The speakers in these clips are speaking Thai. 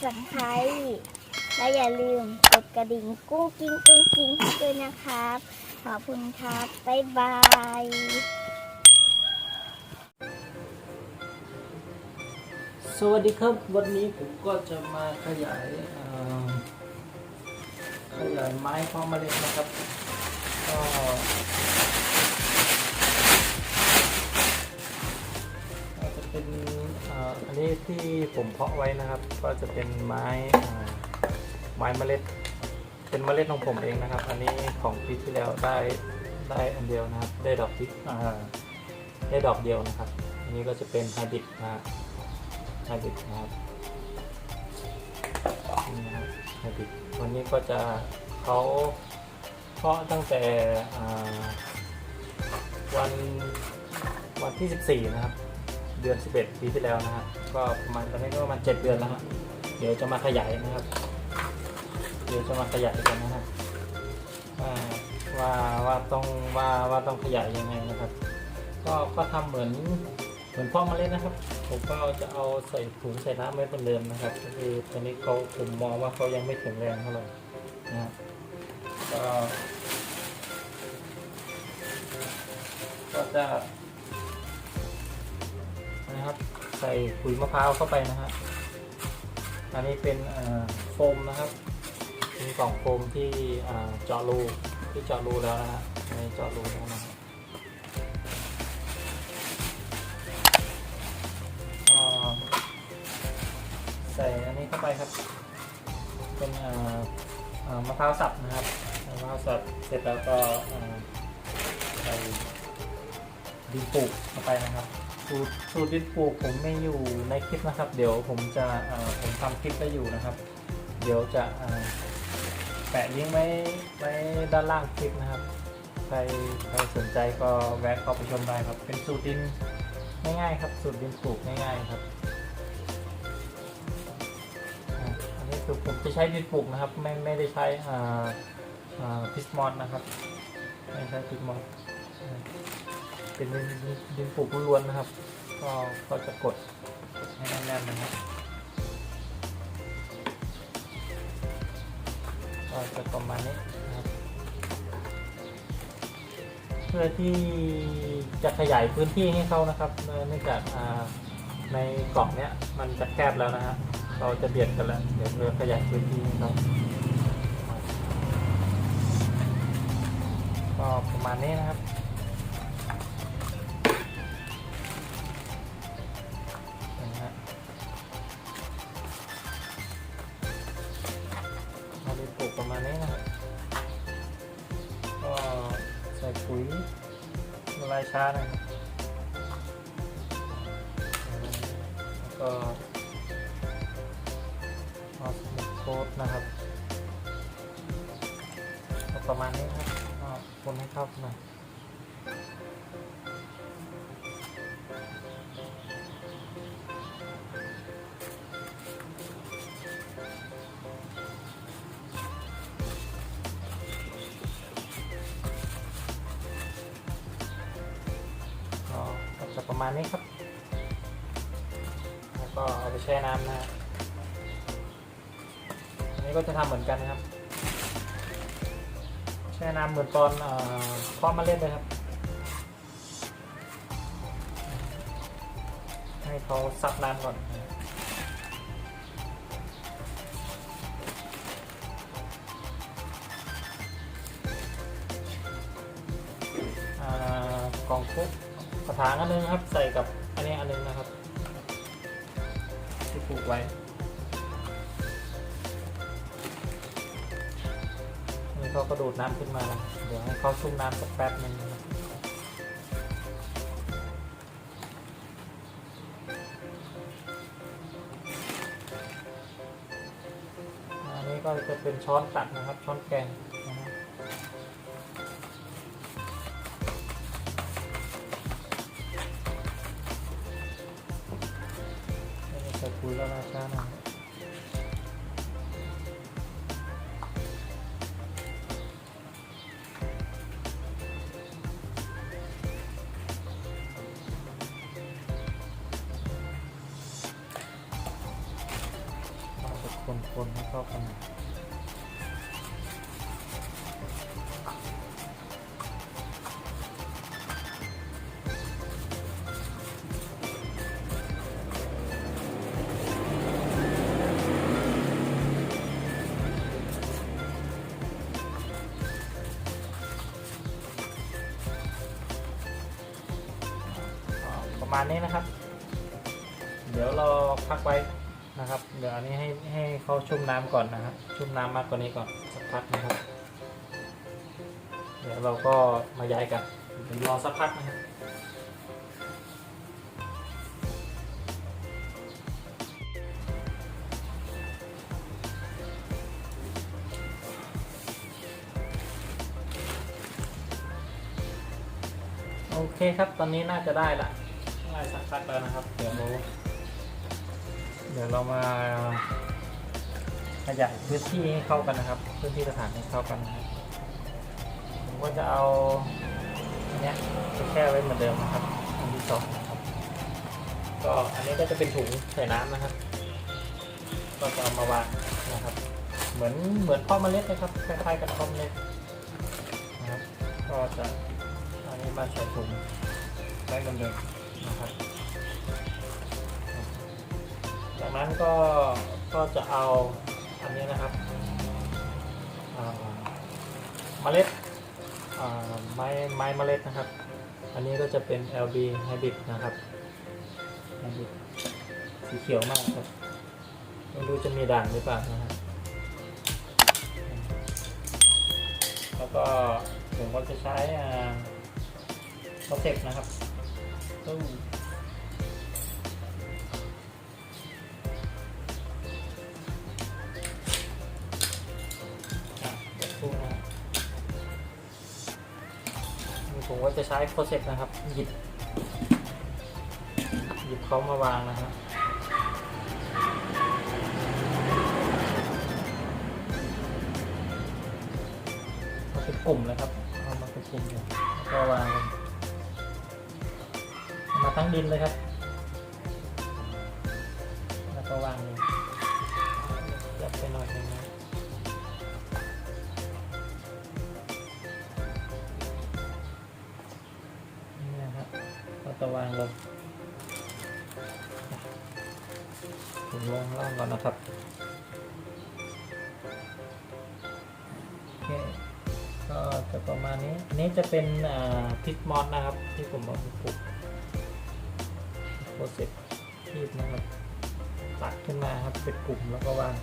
กดซับไครต์และอย่าลืมกดกระดิ่งกุ้งกิ้งกุ้งกิ้งให้ด้วยนะครับ ขอบคุณครับบ๊ายบายสวัสดีครับ วันนี้ผมก็จะมาขยายขยายไม้เพาะเมล็ดนะครับก็ อันนี้ที่ผมเพาะไว้นะครับ ก็จะเป็นไม้ไม้เมล็ด เป็นเมล็ดของผมเองนะครับ อันนี้ของปีที่แล้วได้ได้อันเดียวนะครับ ได้ดอกพิกอ่ได้ดอกเดียวนะครับ อันนี้ก็จะเป็นไฮบริดนะฮะไฮบริดนะครับนี่นะครับไฮบริดวันนี้ก็จะเขาเพาะตั้งแต่วันวันที่ 14 นะครับ เดือน 11 ปีที่แล้วนะครับก็ประมาณตอนนี้ก็ประมาณ7เดือนแล้วฮะเดี๋ยวจะมาขยายนะครับ เดี๋ยวจะมาขยายกันนะครับว่าว่าว่าต้องว่าว่าต้องขยายยังไงนะครับ ก็ก็ทำเหมือนเหมือนพ่อมาเล่นนะครับ ผมก็จะเอาใส่ถุงใส่น้ำไว้เหมือนเดิมนะครับ ก็คือตอนนี้เขาผมมองว่าเขายังไม่แข็งแรงเท่าไหร่นะครับก็ก็จะ นะครับ ใส่ปุ๋ยมะพร้าวเข้าไปนะฮะอันนี้เป็นโฟมนะครับเป็นกล่องโฟมที่เจาะรูที่เจาะรูแล้วนะฮะอันเจาะรูแล้วนะก็ใส่อันนี้เข้าไปครับ เป็นมะพร้าวสับนะครับมะพร้าวสับเสร็จแล้วก็ใส่ดินปลูกเข้าไปนะครับ สูตรสูตรดินปลูกผมไม่อยู่ในคลิปนะครับ เดี๋ยวผมจะผมทำคลิปไว้อยู่นะครับ เดี๋ยวจะแปะลิงก์ไว้ไว้ด้านล่างคลิปนะครับ ใครใครสนใจก็แวะเข้าไปชมได้ครับ เป็นสูตรดินง่ายๆครับสูตรดินปลูกง่ายๆครับอันนี้คือผมจะใช้ดินปลูกนะครับ ไม่ไม่ได้ใช้อ่าอ่าพิสมอนนะครับไม่ใช้พิสมอน เป็นดินดินปลูกล้วนนะครับ ก็ก็จะกดให้แน่นๆนะครับก็จะประมาณนี้นะครับ เพื่อที่จะขยายพื้นที่ให้เขานะครับเนื่องจากในกล่องเนี้ยมันจะแคบแล้วนะฮะเราจะเบียดกันแล้วเดี๋ยวเพื่อขยายพื้นที่ให้เขาก็ประมาณนี้นะครับ ก็ออสโมโค้ดนะครับ ประมาณนี้ครับคนให้เข้ากัน ก็เอาไปแช่น้ำนะฮะอันนี้ก็จะทำเหมือนกันนะครับ แช่น้ำเหมือนตอนเอ่อเพาะเมาเล่นเลยครับ ให้เขาซับน้ำก่อนนะอ่ากล่องคุกกระถางอันนึงครับ ใส่กับอันนี้อันนึงนะครับ ที่ปลูกไว้นี่เขาก็ดูดน้ำขึ้นมาแล้วเดี๋ยวให้เขาชุ่มน้ำสักแป๊บหนึงอันนี้ก็จะเป็นช้อนตักนะครับ ช้อนแกง แประมาณนี้นะครับ เดี๋ยวเราพักไว้นะครับ เดี๋ยวอันนี้ให้ให้เขาชุ่มน้ำก่อนนะครับ ชุ่มน้ำมากกว่านี้ก่อนสักพักนะครับ เดี๋ยวเราก็มาย้ายกันเดี๋ยวรอสักพักนะครับโอเคครับ ตอนนี้น่าจะได้ละ ได้สักพักแล้วนะครับ เดี๋ยวเราเดี๋ยวเรามาขยายพื้นที่ให้เข้ากันนะครับ พื้นที่สถานให้เข้ากันนะครับผมก็จะเอาอันเนี้ยไปแช่ไว้เหมือนเดิมนะครับอันที่สองนะครับ ก็อันนี้ก็จะเป็นถุงใส่น้ำนะครับ ก็จะเอามาวางนะครับ เหมือนเหมือนพ่อเมล็ดนะครับคล้ายๆกับพ่อเมล็ดนะครับ ก็จะอันนี้มาใส่ถุงได้เหมือนเดิม นะครับจากนั้นก็ก็จะเอาอันนี้นะครับเมล็ดไม้ไม้เมล็ดนะครับ อันนี้ก็จะเป็น LB Hybrid นะครับ Hybrid สีเขียวมากครับไม่รู้จะมีด่างหรือเปล่านะฮะแล้วก็ผมก็จะใช้อ่าโปรเจกต์นะครับ ตู้อะเดี๋ยวตู้นะนี่ผมก็จะใช้โปรเจกต์นะครับ หยิบ หยิบเขามาวางนะครับเอาเป็นกลุ่มเลยครับเอามาเป็นกลุ่มแล้วก็วางลง มาทั้งดินเลยครับ แล้วก็วางเลยยับไปหน่อยหนึงนะนี่นะครับก็จะวางลงถึงลงล่างก่อนนะครับก็จะประมาณนี้ อันนี้จะเป็นพิกมอสนะครับ ที่ผมบอกปลูก โปรเซสคีบนะครับตัดขึ้นมาครับเป็นกลุ่มแล้วก็วาง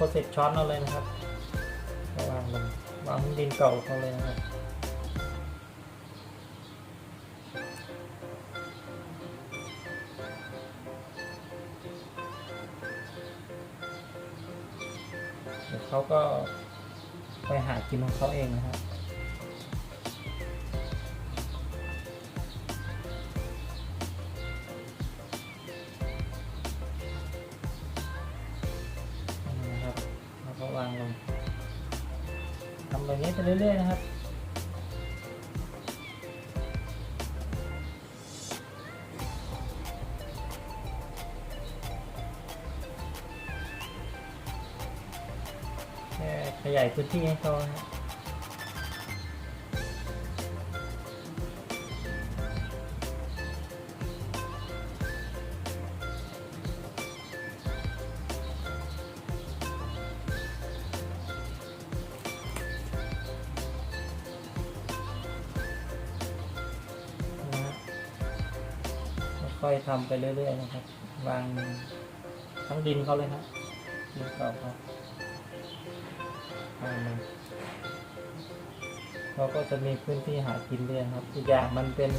พอาโปรเซสช้อนเอาเลยนะครับวางลงวางดินเก่าเขาเลยนะครับเดี๋ยวเขาก็ไปหากินของเขาเองนะครับ เรื่อยๆนะครับ ขยายพื้นที่ให้เขานะน อยๆทำไปเรื่อยๆนะครับ วางทั้งดินเขาเลยครับดินเก่าเขาวางมันเขาก็จะมีพื้นที่หากินเรื่อยครับ อีกอย่างมันเป็น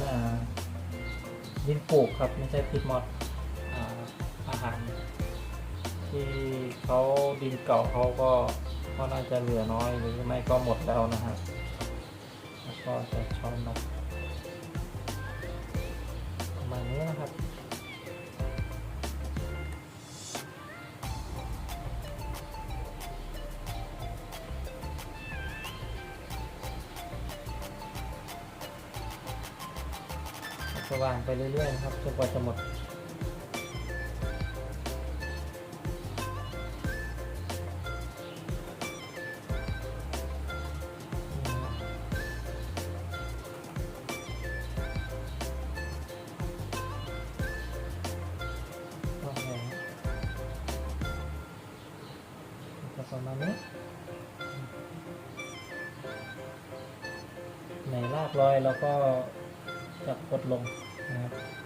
ดินปลูกครับไม่ใช่พิษมอดอาหาร ที่เขาดินเก่าเขาก็ก็น่าจะเหลือน้อยหรือไม่ก็หมดแล้วนะฮะแล้วก็จะช้อนนกประมาณนี้นะครับ จะวางไปเรื่อยๆนะครับจนกว่าจะหมดโอประมาณนี้ในลากรอยแล้วก็จะกดลง น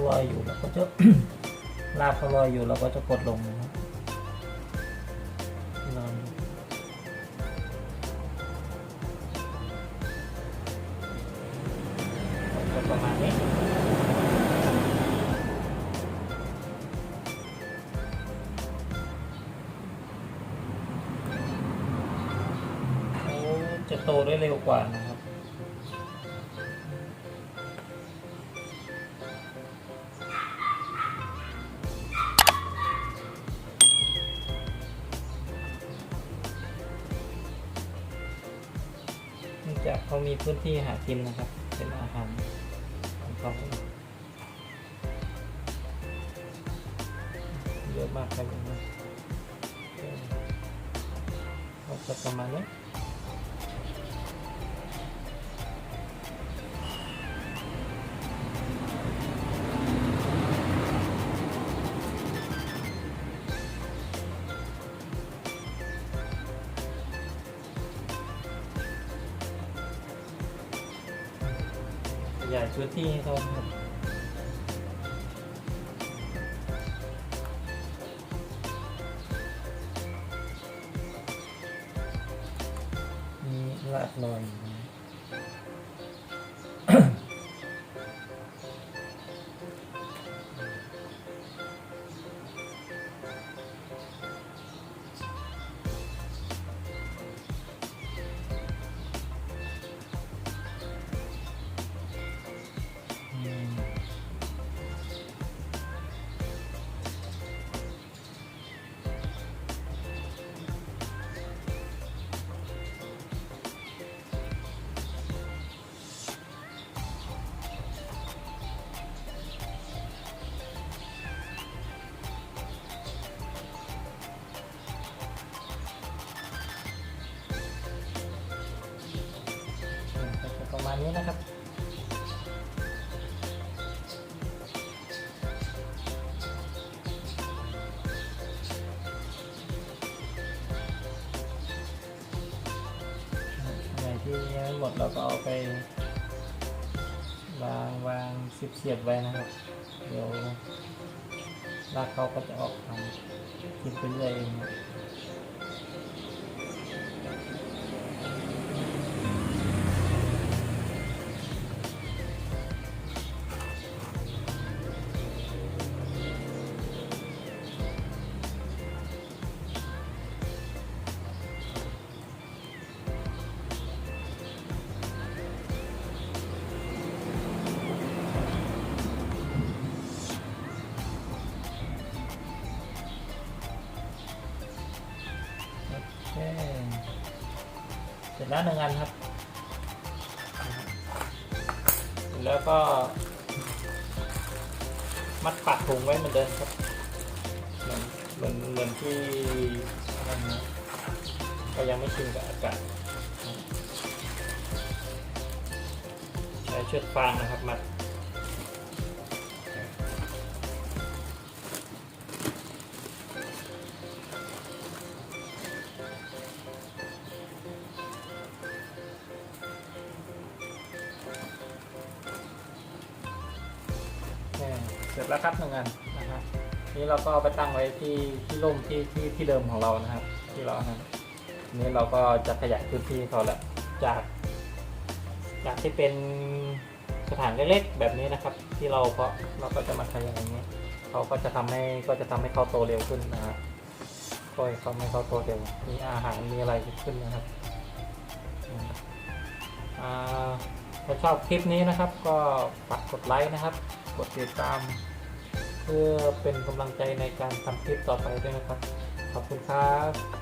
เขาลอยอยู่เราก็จะลากเขาลอยอยู่เราก็จะกดลงนะครับนอนก็ประมาณนี้เขาจะโตได้เร็วกว่านะ พื้นที่หากินนะครับ ชุดที่ให้เขาครับมีลาดลอย นี้นะครับ อะไรที่ยังไม่หมดเราก็เอาไป วางวางเสียบเสียบไว้นะครับ เดี๋ยวรากเขาก็จะออกทางกินไปเรื่อยเอง แล้วหนึ่งอันครับ แล้วก็ มัดปากถุงไว้เหมือนเดิมครับ เหมือนเหมือนเหมือนที่นั่นนะก็ยังไม่ชินกับอากาศใช้เชือกฟางนะครับมัด แล้วครับหนึ่งอันนะฮะนี่เราก็ไปตั้งไว้ที่ที่ร่มที่ที่ที่เดิมของเรานะครับ ที่เรานะนี่เราก็จะขยายพื้นที่เขาแหล้วจาก จากที่เป็นสถานเล็กๆแบบนี้นะครับ ที่เราเพาะเราก็จะมาขยายอย่างนี้เขาก็จะทำให้ก็จะทำให้เขาโตเร็วขึ้นนะฮะก็ให้เขาไม่เขาโตเร็วมีอาหารมีอะไรขึ้นนะครับถ้าชอบคลิปนี้นะครับ ก็ฝากกดไลค์นะครับ กดติดตาม เพื่อเป็นกำลังใจในการทำคลิปต่อไปด้วยนะครับ ขอบคุณครับ